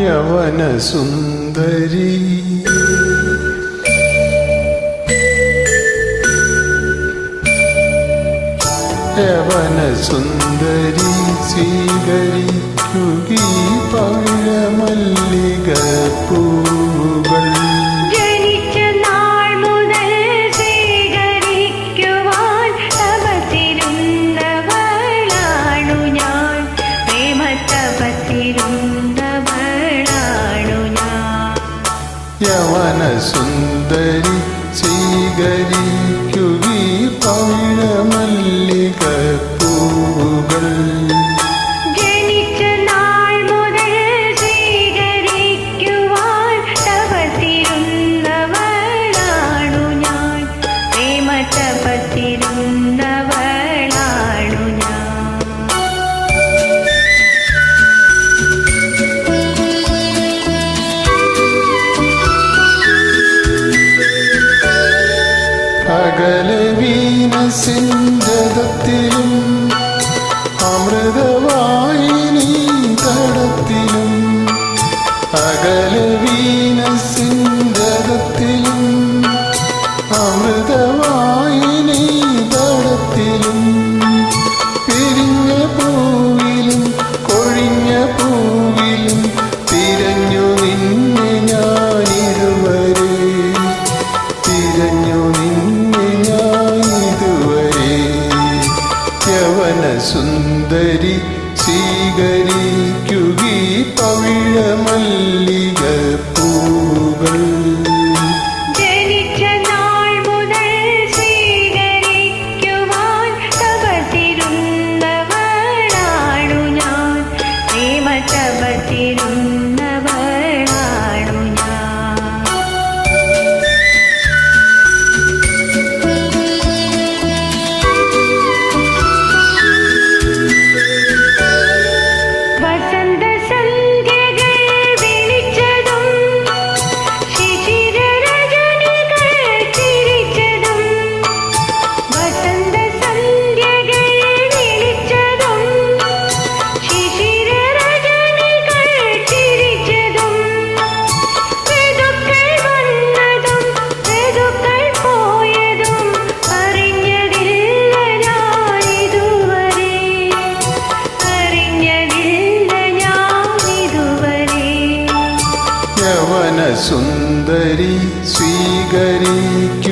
യവനസുന്ദരി. യവനസുന്ദരി സ്വീകരിക്കുകി പഴമല്ലിക സുന്ദരി സ്വീകരിക്കുവി പഴമ செஞ்சதத்திலும் அமிர்தவா സത്യവന സുന്ദരി സ്വീകരിക്കുകി തവിഴമല്ലി സുന്ദരി സ്വീകരിക്ക